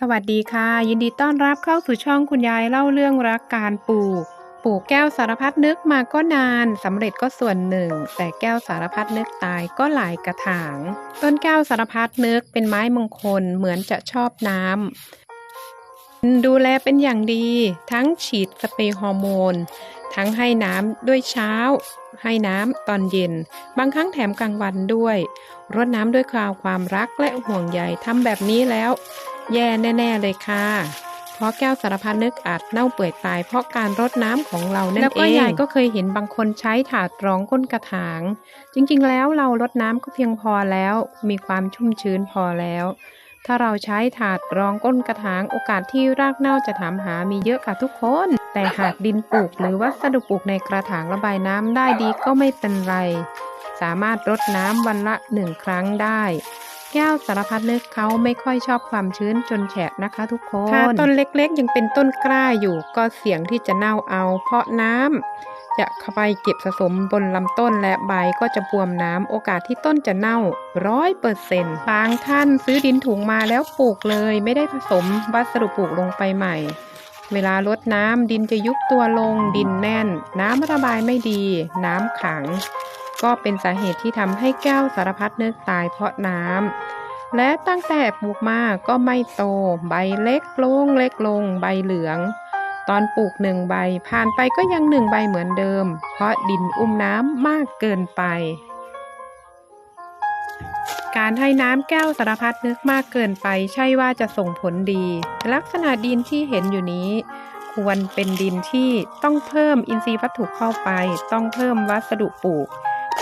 สวัสดีค่ะ ยินดีต้อนรับเข้าสู่ช่องคุณยายเล่าเรื่องรักการปลูก ปลูกแก้วสารพัดนึกมาก็นานสำเร็จก็ส่วนหนึ่ง แต่แก้วสารพัดนึกตายก็หลายกระถาง ต้นแก้วสารพัดนึกเป็นไม้มงคลเหมือนจะชอบน้ำดูแลเป็นอย่างดี ทั้งฉีดสเปรย์ฮอร์โมนทั้งให้น้ำด้วยเช้า ให้น้ำตอนเย็น บางครั้งแถมกลางวันด้วยรดน้ำด้วยความความรักและห่วงใยทำแบบนี้แล้ว แย่แน่ ๆ เลยค่ะ เพราะแก้วสารพัดนึกอาจเน่าเปื่อยตายเพราะการรดน้ำของเรานั่นเอง แล้วก็ยายก็เคยเห็นบางคนใช้ถาดรองก้นกระถาง จริงๆ แล้วเรารดน้ำก็เพียงพอแล้ว มีความชุ่มชื้นพอแล้ว ถ้าเราใช้ถาดรองก้นกระถางโอกาสที่รากเน่าจะถามหามีเยอะค่ะทุกคน แต่หากดินปลูกหรือวัสดุปลูกในกระถางระบายน้ำได้ดีก็ไม่เป็นไร สามารถรดน้ำวันละหนึ่งครั้งได้ แก้วสารพัดนึกเขาไม่ค่อยชอบความชื้นจนแฉะนะคะ ทุกคนถ้าต้นเล็กๆ ยังเป็นต้นกล้าอยู่ก็เสี่ยงที่จะเน่าเอา เพราะน้ำจะเข้าไปเก็บสะสมบนลำต้นและใบก็จะบวมน้ำโอกาสที่ต้นจะเน่าร้อยเปอร์เซ็นต์บางท่านซื้อดินถุงมาแล้วปลูกเลย ไม่ได้ผสมวัสดุปลูกลงไปใหม่ เวลารดน้ำดินจะยุบตัวลงดินแน่น น้ำระบายไม่ดี น้ำขัง ก็เป็นสาเหตุที่ทำให้แก้วสารพัดนึกตายเพราะน้ำ และตั้งแต่ปลูกมาก็ไม่โต ใบเล็กลงเล็กลงใบเหลือง ตอนปลูกหนึ่งใบผ่านไปก็ยังหนึ่งใบเหมือนเดิม เพราะดินอุ้มน้ำมากเกินไป การให้น้ำแก้วสารพัดนึกมากเกินไปใช่ว่าจะส่งผลดี ลักษณะดินที่เห็นอยู่นี้ ควรเป็นดินที่ต้องเพิ่มอินทรีย์วัตถุเข้าไป ต้องเพิ่มวัสดุปลูก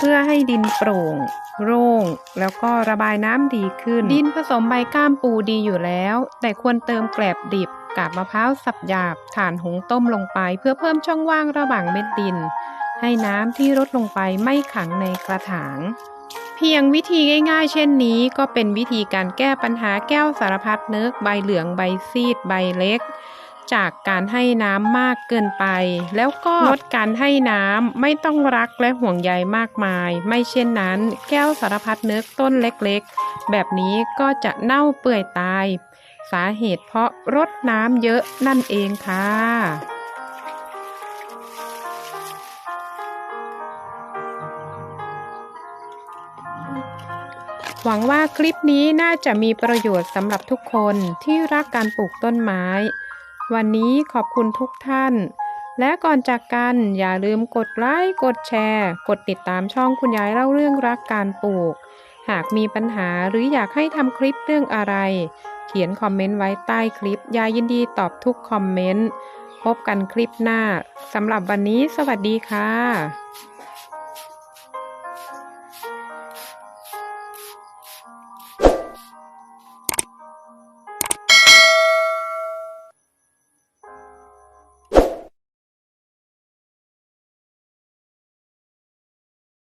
พื่อให้ดินโปร่งโล่ง แล้วก็ระบายน้ำดีขึ้น ดินผสมใบก้ามปูดีอยู่แล้ว แต่ควรเติมแกลบดิบกาบมะพร้าวสับหยาบถ่านหุงต้มลงไป เพื่อเพิ่มช่องว่างระหว่างเม็ดดิน ให้น้ำที่ลดลงไปไม่ขังในกระถาง เพียงวิธีง่ายๆ เช่นนี้ ก็เป็นวิธีการแก้ปัญหาแก้วสารพัดนึกใบเหลืองใบซีดใบเล็ก จากการให้น้ำมากเกินไป แล้วก็ลดการให้น้ำไม่ต้องรักและห่วงใยมากมาย ไม่เช่นนั้น แก้วสารพัดนึกต้นเล็กๆ แบบนี้ก็จะเน่าเปื่อยตาย สาเหตุเพราะรดน้ำเยอะนั่นเองค่ะหวังว่าคลิปนี้น่าจะมีประโยชน์สำหรับทุกคนที่รักการปลูกต้นไม้ วันนี้ขอบคุณทุกท่าน และก่อนจากกันอย่าลืมกดไลค์กดแชร์ กดติดตามช่องคุณยายเล่าเรื่องรักการปลูก หากมีปัญหาหรืออยากให้ทำคลิปเรื่องอะไร เขียนคอมเมนต์ไว้ใต้คลิปยายยินดีตอบทุกคอมเมนต์พบกันคลิปหน้าสำหรับวันนี้สวัสดีค่ะ